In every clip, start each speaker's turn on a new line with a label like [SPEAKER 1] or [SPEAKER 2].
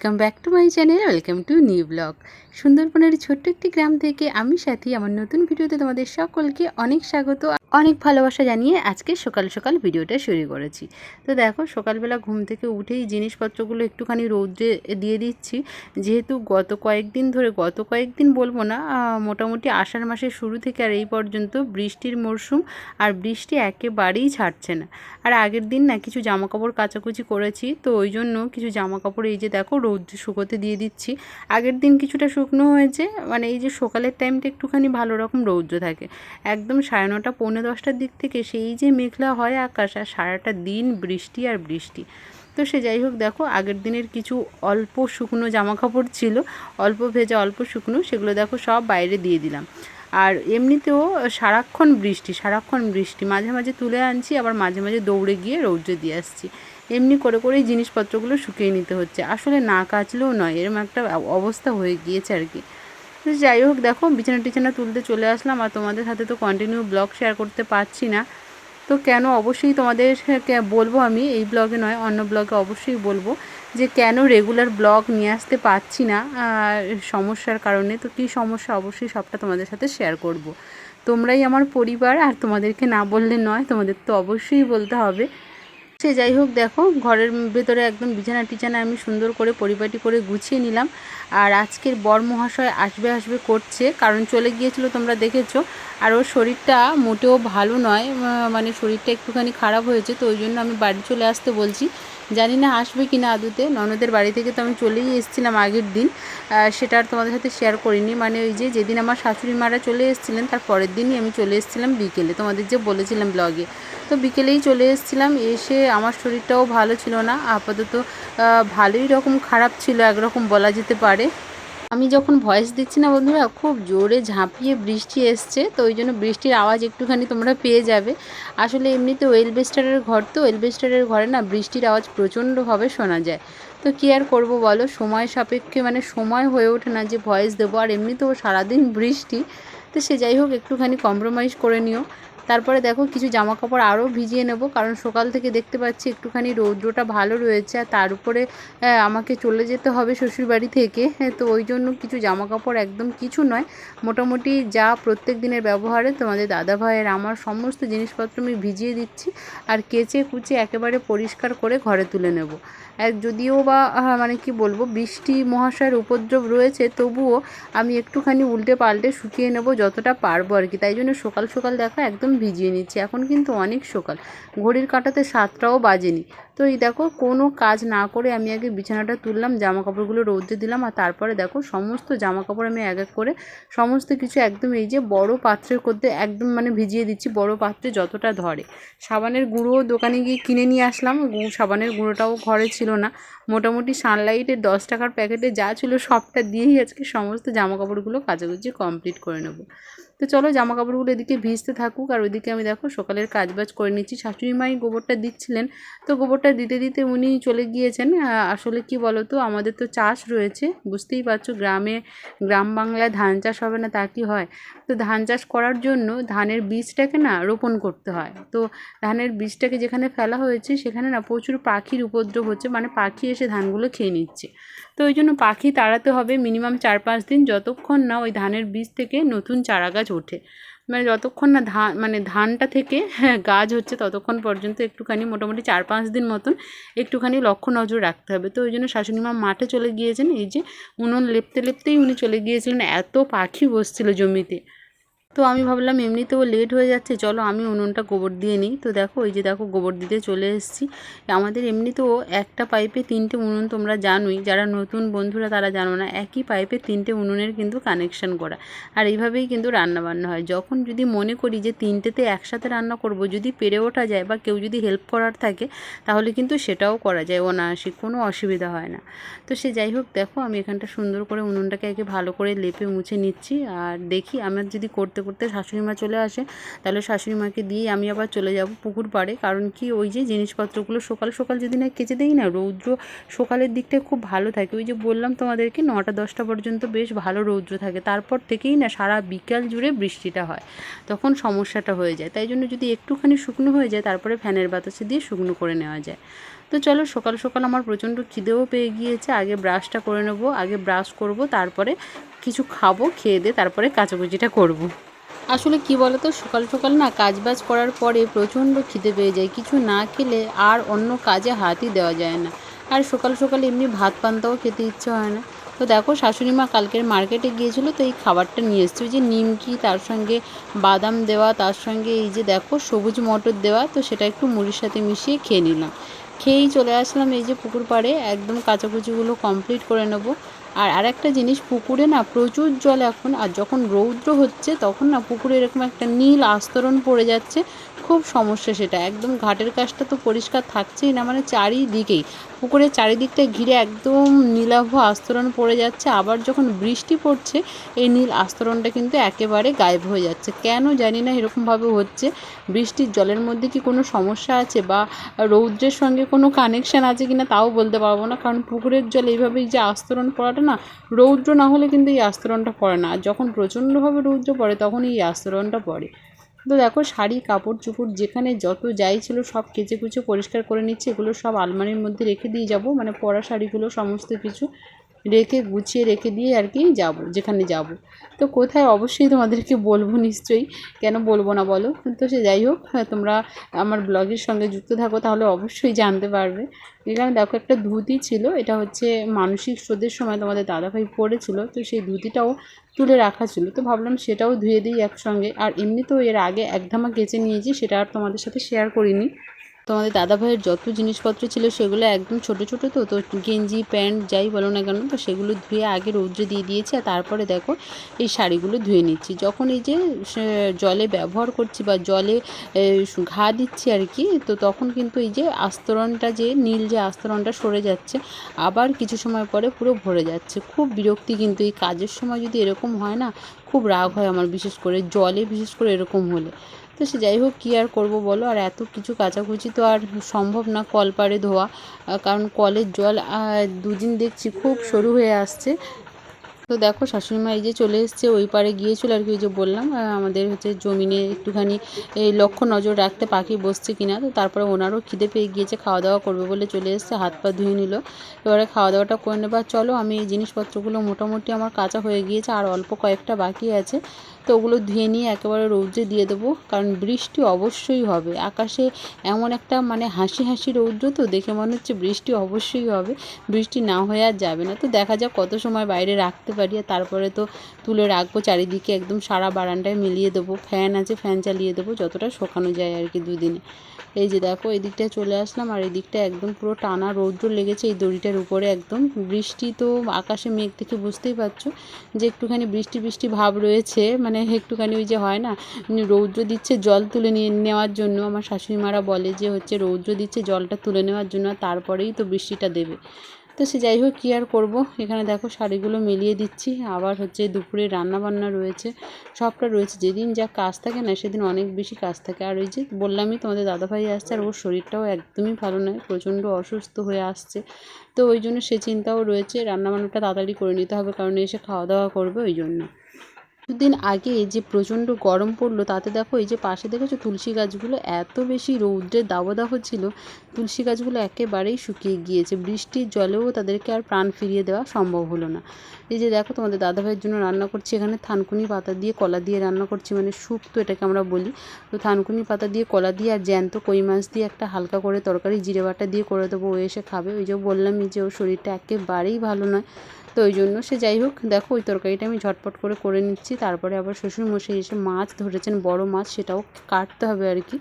[SPEAKER 1] Welcome back to my channel welcome to new blog সুন্দরবনের ছোট্ট একটি গ্রাম থেকে আমি সাথী। আমার নতুন ভিডিওতে তোমাদের সকলকে অনেক স্বাগত। অনেক ভালোবাসা জানিয়ে আজকে সকাল সকাল ভিডিওটা শুরু করেছি। তো দেখো, সকালবেলা ঘুম থেকে উঠেই জিনিসপত্রগুলো একটুখানি রৌদ্রে দিয়ে দিচ্ছি। যেহেতু গত কয়েকদিন ধরে, গত কয়েকদিন বলব না মোটামুটি আষাঢ় মাসের শুরু থেকে আর এই পর্যন্ত বৃষ্টির মরশুম আর বৃষ্টি একেবারেই ছাড়ছে না। আর আগের দিন না কিছু জামা কাপড় কাচাকুচি করেছি, তো ওই জন্য কিছু জামা কাপড় এই যে দেখো রৌদ্রে শুকোতে দিয়ে দিচ্ছি। আগের দিন কিছুটা শুকনো হয়েছে মানে এই যে সকালের টাইমটা একটুখানি ভালো রকম রৌদ্র থাকে। একদম সাড়ে নটা, পৌনে দশটার দিক থেকে সেই যে মেঘলা হয় আকাশ আর সারাটা দিন বৃষ্টি আর বৃষ্টি। তো সে যাই হোক দেখো, আগের দিনের কিছু অল্প শুকনো জামা কাপড় ছিল, অল্প ভেজা অল্প শুকনো, সেগুলো দেখো সব বাইরে দিয়ে দিলাম। আর এমনিতেও সারাক্ষণ বৃষ্টি সারাক্ষণ বৃষ্টি। মাঝে মাঝে তুলে আনছি, আবার মাঝে মাঝে দৌড়ে গিয়ে রৌদ্রে দিয়ে আসছি। এমনি করে করেই জিনিসপত্রগুলো শুকিয়ে নিতে হচ্ছে। আসলে না কাচলেও নয় এরকম একটা অবস্থা হয়ে গিয়েছে আর কি। তো যাই হোক, দেখো, বিছানা টিছানা তুলতে চলে আসলাম আর তোমাদের সাথে তো কন্টিনিউ ব্লগ শেয়ার করতে পারছি না। তো কেন অবশ্যই তোমাদের বলব আমি, এই ব্লগে নয়, অন্য ব্লগে অবশ্যই বলব যে কেন রেগুলার ব্লগ নিয়ে আসতে পারছি না সমস্যার কারণে। তো কী সমস্যা? অবশ্যই সবটা তোমাদের সাথে শেয়ার করব। তোমরাই আমার পরিবার আর তোমাদেরকে না বললে নয়, তোমাদের তো অবশ্যই বলতে হবে। সে যাই হোক, দেখো, ঘরের ভেতরে একদম বিছানা টিছানা আমি সুন্দর করে পরিপাটি করে গুছিয়ে নিলাম। আর আজকের বর মহাশয় আসবে আসবে করছে, কারণ চলে গিয়েছিল তোমরা দেখেছ। আর ওর শরীরটা মোটেও ভালো নয় মানে শরীরটা একটুখানি খারাপ হয়েছে, তো ওই জন্য আমি বাড়ি চলে আসতে বলছি। জানি না আসবে কি না আদুতে, ননদের বাড়ি থেকে তো আমি চলেই এসেছিলাম আগের দিন সেটা আর তোমাদের সাথে শেয়ার করিনি। মানে ওই যে যেদিন আমার শাশুড়ি মারা চলে এসেছিলেন, তার পরের দিনই আমি চলে এসেছিলাম বিকেলে, তোমাদের যে বলেছিলাম ব্লগে তো বিকেলেই চলে এসেছিলাম, এসে আমার শরীরটাও ভালো ছিল না, আপাতত ভালোই রকম খারাপ ছিল, একরকম বলা যেতে পারে। আমি যখন ভয়েস দিচ্ছি না বন্ধুরা, খুব জোরে ঝাঁপিয়ে বৃষ্টি এসছে, তো ওই জন্য বৃষ্টির আওয়াজ একটুখানি তোমরা পেয়ে যাবে। আসলে এমনিতে ওয়েলবেস্টারের ঘর তো ওয়েলবেস্টারের ঘরে না বৃষ্টির আওয়াজ প্রচণ্ডভাবে শোনা যায়। তো কী আর করব বলো? সময় সাপেক্ষে মানে সময় হয়ে ওঠে না যে ভয়েস দেবো, আর এমনিতেও সারাদিন বৃষ্টি। তো সে যাই হোক, একটুখানি কম্প্রোমাইজ করে নিও। তারপরে দেখো কিছু জামা কাপড় আরও ভিজিয়ে নেব কারণ সকাল থেকে দেখতে পাচ্ছি একটুখানি রৌদ্রটা ভালো রয়েছে আর তার উপরে আমাকে চলে যেতে হবে শ্বশুরবাড়ি থেকে হ্যাঁ, তো ওই জন্য কিছু জামা কাপড় একদম কিছু নয় মোটামুটি যা প্রত্যেক দিনের ব্যবহারে তোমাদের দাদা ভাইয়ের আমার সমস্ত জিনিসপত্র আমি ভিজিয়ে দিচ্ছি আর কেচে কুচে একেবারে পরিষ্কার করে ঘরে তুলে নেব। এক যদিও বা মানে কি বলব বৃষ্টি মহাশয়ের উপদ্রব রয়েছে তবুও আমি একটুখানি উল্টে পাল্টে শুকিয়ে নেব যতটা পারব আর কি তাই জন্য সকাল সকাল দেখা একদম ভিজিয়ে নিচ্ছি। এখন কিন্তু অনেক সকাল। ঘড়ির কাটাতে সাতটাও বাজেনি। তো এই দেখো, কোনো কাজ না করে আমি আগে বিছানাটা তুললাম জামা কাপড়গুলো রৌদ্রে দিলাম আর তারপরে দেখো, সমস্ত জামা কাপড় আমি এক এক করে সমস্ত কিছু একদম এই যে বড় পাত্রের মধ্যে একদম মানে ভিজিয়ে দিচ্ছি, বড় পাত্রে যতটা ধরে। সাবানের গুঁড়ো দোকানে গিয়ে কিনে নিয়ে আসলাম। সাবানের গুঁড়োটাও ঘরে ছিল না। মোটামুটি সানলাইটের দশ টাকার প্যাকেটে যা ছিল সবটা দিয়েই আজকে সমস্ত জামা কাপড়গুলো কাচাকুচি কমপ্লিট করে নেব। তো চলো জামা কাপড়গুলো এদিকে ভিজতে থাকুক, আর ওইদিকে আমি দেখো সকালের কাজবাজ করে নিচ্ছি। শাশুড়ি মাই গোবরটা দিচ্ছিলেন, তো গোবরটা দিতে দিতে উনি চলে গিয়েছেন। আসলে কি বলো তো আমাদের তো চাষ রয়েছে, বুঝতেই পারছ, গ্রামে, গ্রাম বাংলায় ধান চাষ হবে না তা কি হয়? তো ধান চাষ করার জন্য ধানের বীজটাকে না রোপণ করতে হয়। তো ধানের বীজটাকে যেখানে ফেলা হয়েছে, সেখানে না প্রচুর পাখির উপদ্রব হচ্ছে মানে পাখি এসে ধানগুলো খেয়ে নিচ্ছে। তো ওই জন্য পাখি তাড়াতে হবে মিনিমাম চার পাঁচ দিন, যতক্ষণ না ওই ধানের বীজ থেকে নতুন চারা গাছ ওঠে। মানে যতক্ষণ না ধান মানে ধানটা থেকে গাছ হচ্ছে ততক্ষণ পর্যন্ত একটুখানি মোটামুটি চার পাঁচ দিন মতন একটুখানি লক্ষ্য নজর রাখতে হবে। তো ওই জন্য শাশুড়ি মা মাঠে চলে গিয়েছেন, এই যে উনুন লেপতে লেপতেই উনি চলে গিয়েছিলেন, এত পাখি বসছিল জমিতে। তো আমি ভাবলাম এমনিতেও লেট হয়ে যাচ্ছে, চলো আমি উনুনটা গোবর দিয়ে নিই। তো দেখো ওই যে দেখো, গোবর দিতে চলে এসেছি। আমাদের এমনিতেও একটা পাইপে তিনটে উনুন তোমরা জানোই, যারা নতুন বন্ধুরা তারা জানো না, একই পাইপে তিনটে উনুনের কিন্তু কানেকশন করা। আর এইভাবেই কিন্তু রান্না বান্না হয়। যখন যদি মনে করি যে তিনটেতে একসাথে রান্না করব, যদি পেরে ওঠা যায় বা কেউ যদি হেল্প করার থাকে, তাহলে কিন্তু সেটাও করা যায় অনায়াসে, কোনো অসুবিধা হয় না। তো সে যাই হোক, দেখো, আমি এখানটা সুন্দর করে উনুনটাকে আগে ভালো করে লেপে মুছে নিচ্ছি। আর দেখি, আমার যদি করতে করতে করতে শাশুড়ি মা চলে আসে, তাহলে শাশুড়ি মাকে দিয়ে আমি আবার চলে যাব পুকুর পাড়ে। কারণ কি, ওই যে জিনিসপত্রগুলো সকাল সকাল যদি না কেচে দেই না, রৌদ্র সকালের দিকটায় খুব ভালো থাকে। ওই যে বললাম তোমাদেরকে, নটা, দশটা পর্যন্ত বেশ ভালো রৌদ্র থাকে। তারপর থেকেই না সারা বিকাল জুড়ে বৃষ্টিটা হয়, তখন সমস্যাটা হয়ে যায়। তাই জন্য যদি একটুখানি শুকনো হয়ে যায়, তারপরে ফ্যানের বাতাসে দিয়ে শুকনো করে নেওয়া যায়। তো চলো, সকাল সকাল আমার প্রচণ্ড খিদেও পেয়ে গিয়েছে। আগে ব্রাশটা করে নেব, আগে ব্রাশ করব, তারপরে কিছু খাব, খেয়ে দিয়ে তারপরে কাচাকুচিটা করব। আসলে কি বলতো, সকাল সকাল না কাজ বাজ করার পরে প্রচণ্ড খিদে পেয়ে যায়। কিছু না খেলে আর অন্য কাজে হাতই দেওয়া যায় না। আর সকাল সকাল এমনি ভাত পান্তাও খেতে ইচ্ছে হয় না। তো দেখো, শাশুড়ি মা কালকের মার্কেটে গিয়েছিল, তো এই খাবারটা নিয়ে এসছে। যে নিমকি, তার সঙ্গে বাদাম দেওয়া, তার সঙ্গে এই যে দেখো, সবুজ মটর দেওয়া, তো সেটা একটু মুড়ির সাথে মিশিয়ে খেয়ে নিলাম। খেয়েই চলে আসলাম এই যে পুকুর পাড়ে। একদম কাচাকুচিগুলো কমপ্লিট করে নেব। আর আরেকটা জিনিস, পুকুরে না প্রচুর জল এখন, আর যখন রৌদ্র হচ্ছে তখন না পুকুরে এরকম একটা নীল আস্তরণ পড়ে যাচ্ছে। খুব সমস্যা সেটা। একদম ঘাটের কাজটা তো পরিষ্কার থাকছেই না মানে চারিদিকেই। পুকুরের চারিদিকটা ঘিরে একদম নীলাভ আস্তরণ পড়ে যাচ্ছে। আবার যখন বৃষ্টি পড়ছে, এই নীল আস্তরণটা কিন্তু একেবারে গায়েব হয়ে যাচ্ছে। কেন জানি না এরকমভাবে হচ্ছে। বৃষ্টির জলের মধ্যে কি কোনো সমস্যা আছে বা রৌদ্রের সঙ্গে কোনো কানেকশান আছে কি না তাও বলতে পারব না। কারণ পুকুরের জল এইভাবেই যে আস্তরণ পড়াটা না, রৌদ্র না হলে কিন্তু এই আস্তরণটা পড়ে না। আর যখন প্রচণ্ডভাবে রৌদ্র পড়ে তখন এই আস্তরণটা পড়ে। তো দেখো, শাড়ি, কাপড়, চুপড়, যেখানে যত যাই ছিল সব কেচে কুচে পরিষ্কার করে নিচ্ছে। এগুলো সব আলমারির মধ্যে রেখে দিয়ে যাব। মানে পরা শাড়িগুলো, সমস্ত কিছু। রেখে গুছিয়ে রেখে দিয়ে আর কি যাব যেখানে যাব। তো কোথায়? অবশ্যই তোমাদেরকে বলব নিশ্চয়ই। কেন বলব না বলো? তো সে যাই হোক হ্যাঁ, তোমরা আমার ব্লগের সঙ্গে যুক্ত থাকো তাহলে অবশ্যই জানতে পারবে। এখানে দেখো একটা ধুতি ছিল এটা হচ্ছে মানসিক স্রোতের সময় তোমাদের দাদাভাই পড়েছিল তো সেই ধুতিটাও তুলে রাখা ছিল। তো ভাবলাম সেটাও ধুয়ে দিই একসঙ্গে। আর এমনি তো এর আগে একধামা কেচে নিয়েছি সেটা আর তোমাদের সাথে শেয়ার করিনি। তোমাদের দাদা ভাইয়ের যত জিনিসপত্র ছিল সেগুলো একদম ছোট ছোট তো তো গেঞ্জি, প্যান্ট যাই বলো না কেন, তো সেগুলো ধুয়ে আগে রৌদ্রে দিয়ে দিয়েছি আর তারপরে দেখো এই শাড়িগুলো ধুয়ে নিচ্ছি। যখন এই যে জলে ব্যবহার করছি বা জলে ঘা দিচ্ছি আর কি, তো তখন কিন্তু এই যে আস্তরণটা যে, নীল যে আস্তরণটা সরে যাচ্ছে, আবার কিছু সময় পরে পুরো ভরে যাচ্ছে। খুব বিরক্তি কিন্তু এই কাজের সময় যদি এরকম হয় না, খুব রাগ হয় আমার, বিশেষ করে জলে বিশেষ করে এরকম হলে। তো সে যাই হোক কী আর করব বলো? আর এত কিছু কাচাকুচি তো আর সম্ভব না কল পাড়ে ধোয়া কারণ কলের জল দুদিন দেখছি খুব সরু হয়ে আসছে। তো দেখো শাশুড়িমা এই যে চলে এসছে, ওই পারে গিয়েছিল আর কি, ওই যে বললাম আমাদের হচ্ছে জমিনে একটুখানি এই লক্ষ্য নজর রাখতে পাখি বসছে কিনা। তো তারপরে ওনারও খিদে পেয়ে গিয়েছে খাওয়া দাওয়া করবে বলে চলে এসছে, হাত পা ধুয়ে নিল। এবারে খাওয়া দাওয়াটা করে নেবার চলো আমি এই জিনিসপত্রগুলো মোটামুটি আমার কাঁচা হয়ে গিয়েছে, আর অল্প কয়েকটা বাকি আছে। তো ওগুলো ধুয়ে নিয়ে একেবারে রৌদ্রে দিয়ে দেবো, কারণ বৃষ্টি অবশ্যই হবে। আকাশে এমন একটা মানে হাসি হাসি রৌদ্র তো, দেখে মনে হচ্ছে বৃষ্টি অবশ্যই হবে। বৃষ্টি না হয়ে আর যাবে না। তো দেখা যাক কত সময় বাইরে রাখতে আর তারপরে তো তুলে রাখব চারিদিকে একদম সারা বারান্দায় মিলিয়ে দেবো, ফ্যান আছে, ফ্যান চালিয়ে দেবো, যতটা শোকানো যায় আর কি দুদিনে। এই যে দেখো এই দিকটায় চলে আসলাম আর এই দিকটা একদম পুরো টানা রৌদ্র লেগেছে এই দড়িটার উপরে একদম। বৃষ্টি তো আকাশে মেঘ থেকে বুঝতেই পারছ যে একটুখানি বৃষ্টি বৃষ্টি ভাব রয়েছে মানে একটুখানি ওই যে হয় না, রৌদ্র দিচ্ছে জল তুলে নিয়ে নেওয়ার জন্য। আমার শাশুড়ি মারা বলে যে হচ্ছে রৌদ্র দিচ্ছে জলটা তুলে নেওয়ার জন্য তারপরেই তো বৃষ্টিটা দেবে। তো সে যাই হোক কী আর করব? এখানে দেখো শাড়িগুলো মিলিয়ে দিচ্ছি। আবার হচ্ছে দুপুরে রান্না বান্না রয়েছে, সবটা রয়েছে। যেদিন যা কাজ থাকে না, সেদিন অনেক বেশি কাজ থাকে। আর ওই যে বললামই তোমাদের দাদাভাই আসছে, আর ওর শরীরটাও একদমই ভালো নয়, প্রচণ্ড অসুস্থ হয়ে আসছে। তো ওই জন্য সে চিন্তাও রয়েছে, রান্নাবান্নাটা তাড়াতাড়ি করে নিতে হবে, কারণ এসে খাওয়া দাওয়া করবে ওই জন্য। কিছুদিন আগে যে প্রচণ্ড গরম পড়ল, তাতে দেখো এই যে পাশে দেখেছ তুলসী গাছগুলো এত বেশি রৌদ্রের দাবদাহ ছিল, তুলসী গাছগুলো একেবারেই শুকিয়ে গিয়েছে। বৃষ্টির জলেও তাদেরকে আর প্রাণ ফিরিয়ে দেওয়া সম্ভব হলো না। এই যে দেখো তোমাদের দাদাভাইয়ের জন্য রান্না করছি, এখানে থানকুনি পাতা দিয়ে কলা দিয়ে রান্না করছি মানে শুক্তো এটাকে আমরা বলি। তো থানকুনি পাতা দিয়ে কলা দিয়ে আর জ্যান্ত কই মাছ দিয়ে একটা হালকা করে তরকারি, জিরে বাটা দিয়ে করে দেবো, ও এসে খাবে। ওই যে বললামই যে ওর শরীরটা একেবারেই ভালো নয়। তো ওই জন্য সে যাই হোক, দেখো ওই তরকারিটা আমি ঝটপট করে করে নিচ্ছি। তারপরে আবার শ্বশুরমশাই এসে মাছ ধরেছেন, বড় মাছ, সেটাও কাটতে হবে আর কি।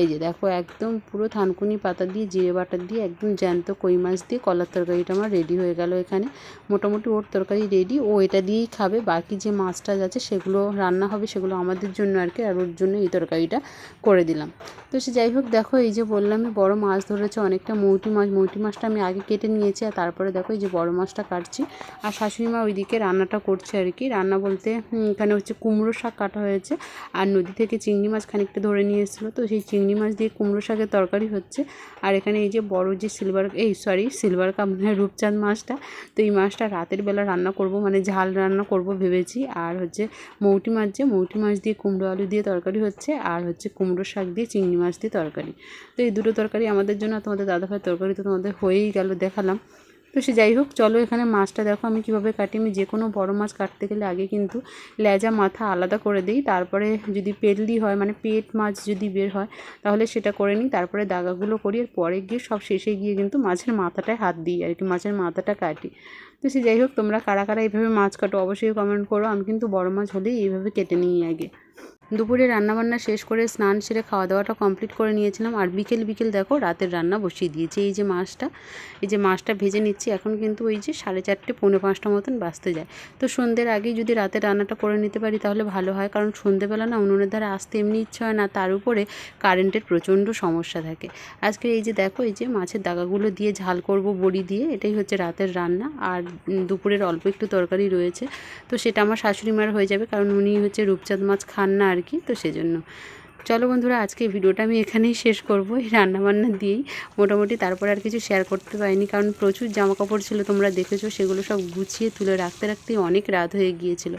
[SPEAKER 1] এই যে দেখো একদম পুরো থানকুনি পাতা দিয়ে, জিরে বাটা দিয়ে, একদম জ্যান্ত কই মাছ দিয়ে কলার তরকারিটা আমার রেডি হয়ে গেল এখানে। মোটামুটি ওর তরকারি রেডি, ও এটা দিয়েই খাবে। বাকি যে মাছ মাছটা আছে, সেগুলো রান্না হবে, সেগুলো আমাদের জন্য আর কি, আর ওর জন্য এই তরকারিটা করে দিলাম। তো সে যাই হোক, দেখো এই যে বললামই বড় মাছ ধরেছে অনেকটা, মৌটি মাছ, মৌটি মাছটা আমি আগে কেটে নিয়েছি, আর তারপরে দেখো এই যে বড় মাছটা কাটছি। আর শাশুড়ি মা ওইদিকে রান্নাটা করছে আর কি। রান্না বলতে এখানে হচ্ছে কুমড়ো শাক কাটা হয়েছে আর নদী থেকে চিংড়ি মাছ খানিকটা ধরে নিয়ে এসেছিল। তো সেই চিংড়ি মাছ দিয়ে কুমড়ো শাকের তরকারি হচ্ছে। আর এখানে এই যে বড় যে সিলভার, এই সরি সিলভার কাপ নয় রূপচাঁদ মাছটা। তো এই মাছটা রাতের বেলা রান্না করব মানে ঝাল রান্না করব ভেবেছি। আর হচ্ছে মৌটি মাছ যে, মৌটি মাছ দিয়ে কুমড়ো আলু দিয়ে তরকারি হচ্ছে। আর হচ্ছে কুমড়ো শাক দিয়ে চিংড়ি মাছ দিয়ে তরকারি। তো এই দুটো তরকারি আমাদের জন্য তোমাদের দাদা ভাইয়ের তরকারি তো তোমাদের হয়েই গেল, দেখালাম। তো সে যাই হোক, চলো এখানে মাছটা দেখো, আমি কীভাবে কাটি। আমি যে কোনো বড় মাছ কাটতে গেলে আগে কিন্তু লেজা, মাথা আলাদা করে দিই। তারপরে যদি পেটলি হয় মানে পেট মাছ যদি বের হয়, তাহলে সেটা করে নিই। তারপরে দাগাগুলো করি, আর পরে গিয়ে সব শেষে গিয়ে কিন্তু মাছের মাথাটায় হাত দিই, আর কি, মাছের মাথাটা কাটি। তো সে যাই হোক, তোমরা কারা কারা এইভাবে মাছ কাটো অবশ্যই কমেন্ট করো। আমি কিন্তু বড় মাছ হলেই এইভাবে কেটে নিই আগে। দুপুরে রান্নাবান্না শেষ করে স্নান সেরে খাওয়া দাওয়াটা কমপ্লিট করে নিয়েছিলাম। আর বিকেল বিকেল দেখো রাতের রান্না বসিয়ে দিয়েছি। এই যে মাছটা, এই যে মাছটা ভেজে নিচ্ছি, এখন কিন্তু ওই যে সাড়ে চারটে, পৌনে পাঁচটা মতন বাঁচতে যায়। তো সন্ধ্যের আগেই যদি রাতের রান্নাটা করে নিতে পারি তাহলে ভালো হয়, কারণ সন্ধ্যেবেলা না উনুনের ধারে আসতে এমনি ইচ্ছা হয় না, তার উপরে কারেন্টের প্রচণ্ড সমস্যা থাকে। আজকে এই যে দেখো, এই যে মাছের দাগাগুলো দিয়ে ঝাল করব বড়ি দিয়ে, এটাই হচ্ছে রাতের রান্না। আর দুপুরের অল্প একটু তরকারি রয়েছে, তো সেটা আমার শাশুড়ি মার হয়ে যাবে, কারণ উনি হচ্ছে রূপচাঁদ মাছ খান না আর কি তো সেজন্য। চলো বন্ধুরা, আজকে ভিডিওটা আমি এখানেই শেষ করব। এই রান্নাবান্না দিয়েই মোটামুটি তারপরে আর কিছু শেয়ার করতে পারিনি, কারণ প্রচুর জামা কাপড় ছিল, তোমরা দেখেছ, সেগুলো সব গুছিয়ে তুলে রাখতে রাখতেই অনেক রাত হয়ে গিয়েছিল।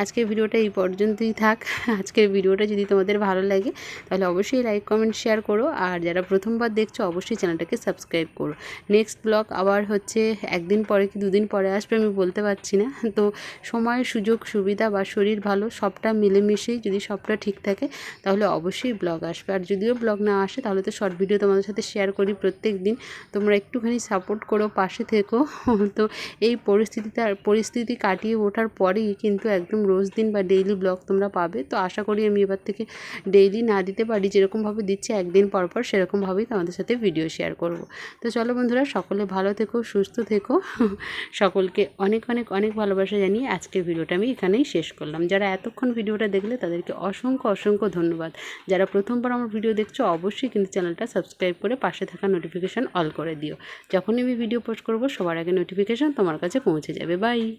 [SPEAKER 1] আজকের ভিডিওটা এই পর্যন্তই থাক। আজকের ভিডিওটা যদি তোমাদের ভালো লাগে, তাহলে অবশ্যই লাইক কমেন্ট শেয়ার করো। আর যারা প্রথমবার দেখছ, অবশ্যই চ্যানেলটাকে সাবস্ক্রাইব করো। নেক্সট ব্লগ আবার হচ্ছে, একদিন পরে কি দুদিন পরে আসবে আমি বলতে পারছি না। তো সময়, সুযোগ, সুবিধা বা শরীর ভালো, সবটা মিলেমিশেই যদি সবটা ঠিক থাকে, তাহলে অবশ্যই ব্লগ আসবে। আর যদিও ব্লগ না আসে, তাহলে তো শর্ট ভিডিও তোমাদের সাথে শেয়ার করি প্রত্যেক দিন। তোমরা একটুখানি সাপোর্ট করো, পাশে থেকো। তো এই পরিস্থিতিতে পরিস্থিতি কাটিয়ে ওঠার পরেই কিন্তু একদম রোজ দিন বা ডেইলি ব্লগ তোমরা পাবে। তো আশা করি আমি এবার থেকে ডেইলি না দিতে পারি যেরকমভাবে দিচ্ছি, একদিন পর পর সেরকমভাবেই তোমাদের সাথে ভিডিও শেয়ার করব। তো চলো বন্ধুরা, সকলে ভালো থেকো, সুস্থ থেকো। সকলকে অনেক অনেক অনেক ভালোবাসা জানিয়ে আজকের ভিডিওটা আমি এখানেই শেষ করলাম। যারা এতক্ষণ ভিডিওটা দেখলে তাদেরকে অসংখ্য অসংখ্য ধন্যবাদ। যারা প্রথমবার আমার ভিডিও দেখছ, অবশ্যই কিন্তু চ্যানেলটা সাবস্ক্রাইব করে পাশে থাকা নোটিফিকেশান অল করে দিও। যখনই আমি ভিডিও পোস্ট করব, সবার আগে নোটিফিকেশান তোমার কাছে পৌঁছে যাবে। বাই